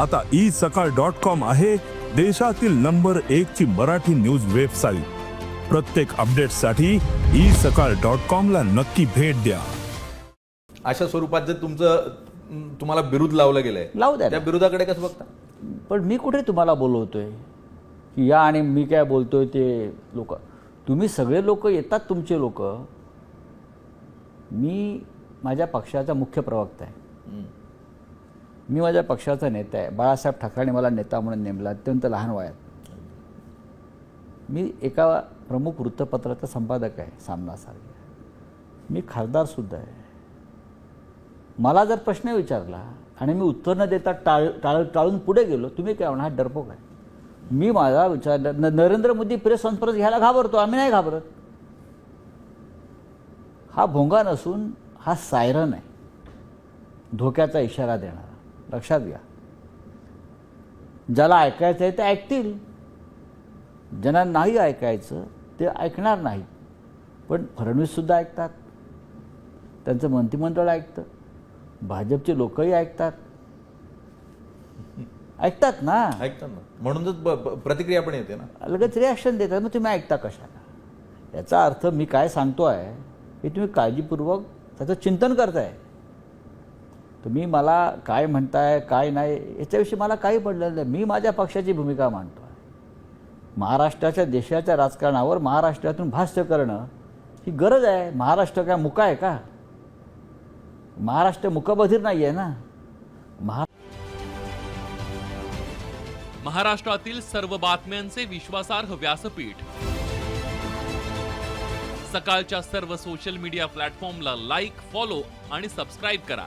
आता ई सकाळ dot com आहे देशातील नंबर एक ची मराठी न्यूज वेबसाईट. प्रत्येक अपडेटसाठी ई सकाळ डॉट कॉम ला नक्की भेट द्या. अशा स्वरूपात जर तुमचं तुम्हाला बिरुद लावलं गेलंय लावू द्या ना. त्या बिरुदाकडे कसं बघता? पण मी कुठे तुम्हाला बोलवतोय? की या आणि मी काय बोलतोय ते लोक. तुम्ही सगळे लोक येतात तुमचे लोक. मी माझ्या पक्षाचा मुख्य प्रवक्ता आहे. मी माझ्या पक्षाचा नेता आहे. बाळासाहेब ठाकरेने मला नेता म्हणून नेमला. अत्यंत लहान वयात. मी एका प्रमुख वृत्तपत्राचा संपादक आहे सामनासारखे. मी खासदारसुद्धा आहे. मला जर प्रश्न विचारला आणि मी उत्तर न देता टाळ टाळ टाळून पुढे गेलो तुम्ही काय म्हणा हा डरपोक आहे. मी माझा विचार न- नरेंद्र मोदी प्रेस कॉन्फरन्स घ्यायला घाबरतो आम्ही नाही घाबरत. हा भोंगा नसून हा सायरन आहे. धोक्याचा इशारा देणार. लक्षात घ्या. ज्याला ऐकायचं आहे ते ऐकतील. ज्यांना नाही ऐकायचं ते ऐकणार नाही. पण फडणवीससुद्धा ऐकतात. त्यांचं मंत्रिमंडळ ऐकतं. भाजपचे लोकही ऐकतात. ऐकतात ना? ऐकतात ना. म्हणूनच प्रतिक्रिया पण येते ना. लगेच रिॲक्शन देतात. मग तुम्ही ऐकता कशाला? याचा अर्थ मी काय सांगतो आहे हे तुम्ही काळजीपूर्वक त्याचं चिंतन करताय. तुम्ही मला काय म्हणताय काय नाही याच्याविषयी मला काही पडलेलं नाही. मी माझ्या पक्षाची भूमिका मांडतो आहे महाराष्ट्राच्या देशाच्या राजकारणावर महाराष्ट्रातून भाष्य करणं ही गरज आहे. महाराष्ट्र काय मुका आहे का? महाराष्ट्र मुकबधीर नाही आहे ना? महा महाराष्ट्रातील सर्व बातम्यांचे विश्वासार्ह व्यासपीठ. सकाळच्या सर्व सोशल मीडिया प्लॅटफॉर्मला लाईक फॉलो आणि सबस्क्राईब करा.